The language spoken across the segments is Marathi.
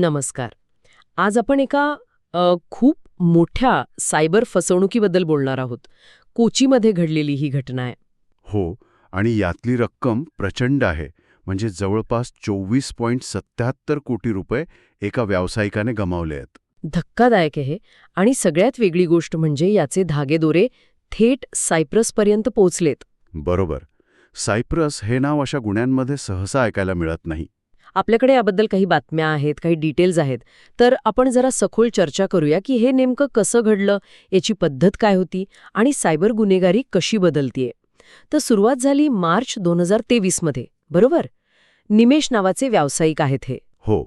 नमस्कार. आज आपण एका खूप मोठ्या सायबर फसवणुकीबद्दल बोलणार आहोत. कोचीमध्ये घडलेली ही घटना आहे. हो आणि यातली रक्कम प्रचंड आहे. म्हणजे जवळपास चोवीस पॉईंट सत्याहत्तर कोटी रुपये एका व्यावसायिकाने गमावले आहेत. धक्कादायक आहे हे. आणि सगळ्यात वेगळी गोष्ट म्हणजे याचे धागेदोरे थेट सायप्रसपर्यंत पोचलेत बरोबर. सायप्रस हे नाव अशा गुन्ह्यांमध्ये सहसा ऐकायला मिळत नाही. आपल्याकडे याबद्दल काही बातम्या आहेत काही डिटेल्स आहेत. तर आपण जरा सखोल चर्चा करूया की हे नेमकं कसं घडलं याची पद्धत काय होती आणि सायबर गुन्हेगारी कशी बदलतीये. तर सुरुवात झाली मार्च दोन हजार तेवीसमध्ये बरोबर? निमेश नावाचे व्यावसायिक आहेत हे. हो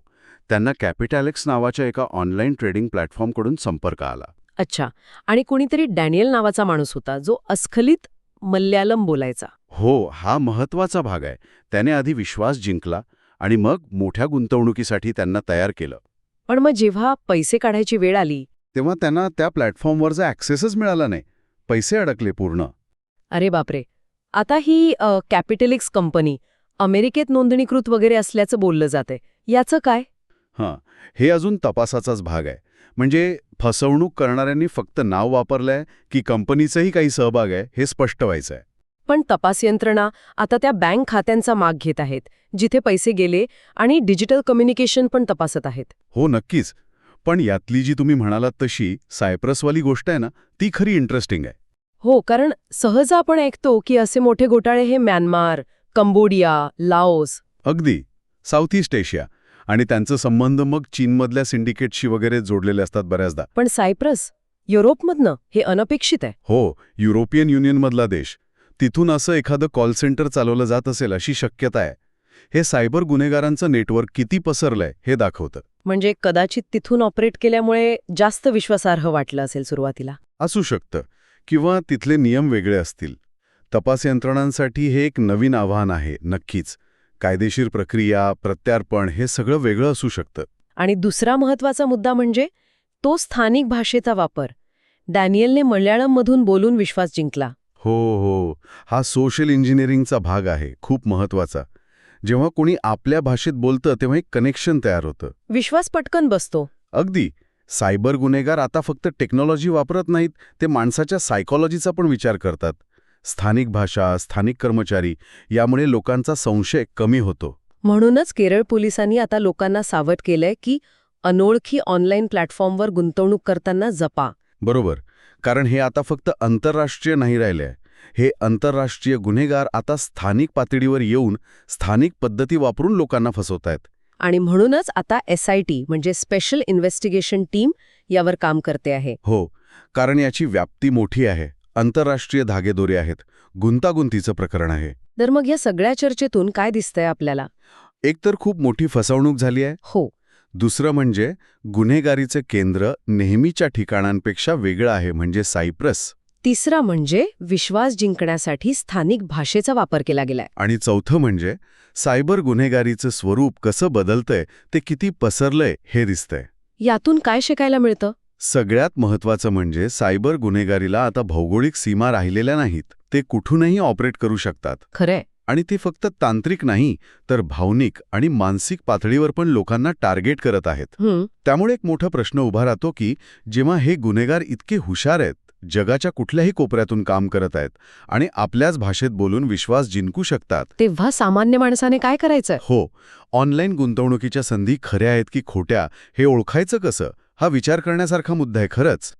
त्यांना कॅपिटॅलेक्स नावाच्या एका ऑनलाईन ट्रेडिंग प्लॅटफॉर्मकडून संपर्क आला. अच्छा आणि कोणीतरी डॅनियल नावाचा माणूस होता जो अस्खलित मल्याळम बोलायचा. हो हा महत्त्वाचा भाग आहे. त्याने आधी विश्वास जिंकला आणि मग मोठ्या गुंतवणुकीसाठी त्यांना तयार केलं. पण मग जेव्हा पैसे काढायची वेळ आली तेव्हा त्यांना त्या प्लॅटफॉर्मवरचा ॲक्सेसच मिळाला नाही पैसे अडकले पूर्ण. अरे बापरे! आता ही कॅपिटलिक्स कंपनी अमेरिकेत नोंदणीकृत वगैरे असल्याचं बोललं जाते याचं काय? हां हे अजून तपासाचाच भाग आहे. म्हणजे फसवणूक करणाऱ्यांनी फक्त नाव वापरलंय की कंपनीचाही काही सहभाग आहे हे स्पष्ट व्हायचं आहे पण तपास यंत्रणा आता त्या बँक खात्यांचा माग घेत आहेत जिथे पैसे गेले आणि डिजिटल कम्युनिकेशन पण तपासत आहेत. हो नक्कीच. पण यातली जी तुम्ही म्हणालात तशी सायप्रसवाली गोष्ट आहे ना ती खरी इंटरेस्टिंग आहे. हो कारण सहज आपण ऐकतो की असे मोठे घोटाळे हे म्यानमार कंबोडिया लाओस अगदी. South east Asia. आणि त्यांचं संबंध मग चीनमधल्या सिंडिकेटशी वगैरे जोडलेले असतात बऱ्याचदा. पण सायप्रस युरोपमधनं हे अनपेक्षित आहे. हो युरोपियन युनियनमधला देश. तिथून असं एखादं कॉल सेंटर चालवलं जात असेल अशी शक्यता आहे. हे सायबर गुन्हेगारांचं नेटवर्क किती पसरलंय हे दाखवतं. म्हणजे कदाचित तिथून ऑपरेट केल्यामुळे जास्त विश्वासार्ह वाटलं असेल सुरुवातीला. असू शकतं किंवा तिथले नियम वेगळे असतील. तपास यंत्रणांसाठी हे एक नवीन आव्हान आहे नक्कीच. कायदेशीर प्रक्रिया प्रत्यार्पण हे सगळं वेगळं असू शकतं. आणि दुसरा महत्त्वाचा मुद्दा म्हणजे तो स्थानिक भाषेचा वापर. डॅनियलने मल्याळममधून बोलून विश्वास जिंकला. हो हो. हा सोशल इंजिनिअरिंगचा भाग आहे खूप महत्त्वाचा जेव्हा कोणी आपल्या भाषेत बोलतं तेव्हा एक कनेक्शन तयार होतं. विश्वास पटकन बसतो. अगदी. सायबर गुन्हेगार आता फक्त टेक्नॉलॉजी वापरत नाहीत ते माणसाच्या सायकॉलॉजीचा पण विचार करतात. स्थानिक भाषा स्थानिक कर्मचारी यामुळे लोकांचा संशय कमी होतो. म्हणूनच केरळ पोलिसांनी आता लोकांना सावध केलंय की अनोळखी ऑनलाईन प्लॅटफॉर्मवर गुंतवणूक करताना जपा. बरोबर. कारण हे आता फक्त आंतरराष्ट्रीय नाही राहिले. आहे. हे आंतरराष्ट्रीय गुन्हेगार आता स्थानिक पातळीवर येऊन स्थानिक पद्धती वापरून लोकांना फसवतायत. आणि म्हणूनच आता एसआयटी म्हणजे स्पेशल इन्व्हेस्टिगेशन टीम यावर काम करते आहे. हो कारण याची व्याप्ती मोठी आहे. आंतरराष्ट्रीय धागेदोरे आहेत. गुंतागुंतीचं प्रकरण आहे. तर मग या सगळ्या चर्चेतून काय दिसतंय आपल्याला? एकतर खूप मोठी फसवणूक झाली आहे. हो. दुसरं म्हणजे गुन्हेगारीचं केंद्र नेहमीच्या ठिकाणांपेक्षा वेगळं आहे म्हणजे सायप्रस. तिसरा म्हणजे विश्वास जिंकण्यासाठी स्थानिक भाषेचा वापर केला गेलाय. आणि चौथं म्हणजे सायबर गुन्हेगारीचं स्वरूप कसं बदलतंय ते किती पसरलंय हे दिसतंय. यातून काय शिकायला मिळतं? सगळ्यात महत्वाचं म्हणजे सायबर गुन्हेगारीला आता भौगोलिक सीमा राहिलेल्या नाहीत. ते कुठूनही ऑपरेट करू शकतात. खरंय. आणि ते फक्त तांत्रिक नाही तर भावनिक आणि मानसिक पातळीवर पण लोकांना टार्गेट करत आहेत. हं, त्यामुळे एक मोठा प्रश्न उभा राहतो की जेव्हा हे गुन्हेगार इतके हुशार आहेत जगाच्या कुठल्याही कोपऱ्यातून काम करत आहेत आणि आपल्याच भाषेत बोलून विश्वास जिंकू शकतात. तेव्हा सामान्य माणसाने काय करायचं? हो ऑनलाईन गुंतवणुकीच्या संधी खऱ्या आहेत की खोट्या हे ओळखायचं कसं? हा विचार करण्यासारखा मुद्दा आहे खरंच.